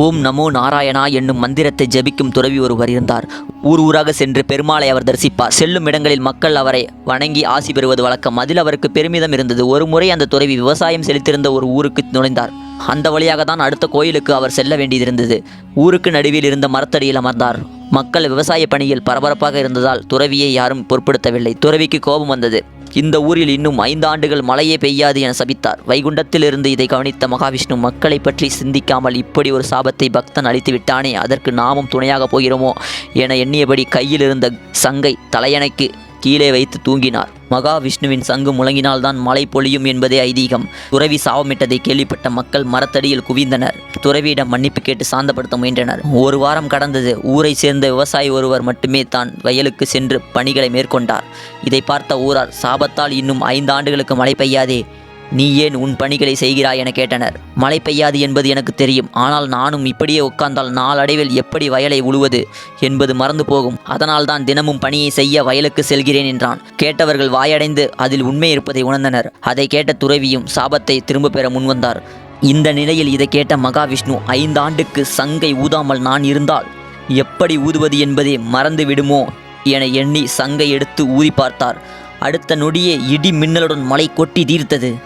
ஓம் நமோ நாராயணா என்னும் மந்திரத்தை ஜெபிக்கும் துறவி ஒருவர் இருந்தார். ஊர் ஊராக சென்று பெருமாளை அவர் தரிசிப்பார். செல்லும் இடங்களில் மக்கள் அவரை வணங்கி ஆசி பெறுவது வழக்கம். அதில் அவருக்கு பெருமிதம் இருந்தது. ஒரு முறை அந்த துறவி விவசாயம் செலுத்திருந்த ஒரு ஊருக்கு நுழைந்தார். அந்த வழியாக தான் அடுத்த கோயிலுக்கு அவர் செல்ல வேண்டியிருந்தது. ஊருக்கு நடுவில் இருந்த மரத்தடியில் அமர்ந்தார். மக்கள் விவசாய பணியில் பரபரப்பாக இருந்ததால் துறவியை யாரும் பொருட்படுத்தவில்லை. துறவிக்கு கோபம் வந்தது. இந்த ஊரில் இன்னும் ஐந்து ஆண்டுகள் மழையே பெய்யாது என சபித்தார். வைகுண்டத்திலிருந்து இதை கவனித்த மகாவிஷ்ணு மக்களை பற்றி சிந்திக்காமல் இப்படி ஒரு சாபத்தை பக்தன் அளித்து விட்டானே அதற்கு நாமும் துணையாக போகிறோமோ? என எண்ணியபடி கையில் இருந்த சங்கை தலையணைக்கு கீழே வைத்து தூங்கினார். மகாவிஷ்ணுவின் சங்கு முழங்கினால்தான் மழை பொழியும் என்பதே ஐதீகம். துறவி சாபமிட்டதை கேள்விப்பட்ட மக்கள் மரத்தடியில் குவிந்தனர். துறவியிடம் மன்னிப்பு கேட்டு சாந்தப்படுத்த முயன்றனர். ஒரு வாரம் கடந்தது. ஊரை சேர்ந்த விவசாயி ஒருவர் மட்டுமே தான் வயலுக்கு சென்று பணிகளை மேற்கொண்டார். இதை பார்த்த ஊரார் சாபத்தால் இன்னும் ஐந்து ஆண்டுகளுக்கு மழை பெய்யாதே. நீ ஏன் உன் பணிகளை செய்கிறாய் என கேட்டனர். மழை பெய்யாது என்பது எனக்கு தெரியும். ஆனால் நானும் இப்படியே உட்கார்ந்தால் நாளடைவில் எப்படி வயலை உழுவது என்பது மறந்து போகும். அதனால்தான் தினமும் பணியை செய்ய வயலுக்கு செல்கிறேன் என்றான். கேட்டவர்கள் வாயடைந்து அதில் உண்மை இருப்பதை உணர்ந்தனர். அதை கேட்ட துறவியும் சாபத்தை திரும்ப பெற முன்வந்தார் இந்த நிலையில் இதை கேட்ட மகாவிஷ்ணு ஐந்தாண்டுக்கு சங்கை ஊதாமல் நான் இருந்தால் எப்படி ஊதுவது என்பதை மறந்து விடுமோ என எண்ணி சங்கை எடுத்து ஊதி பார்த்தார். அடுத்த நொடியே இடி மின்னலுடன் மழை கொட்டி தீர்த்தது.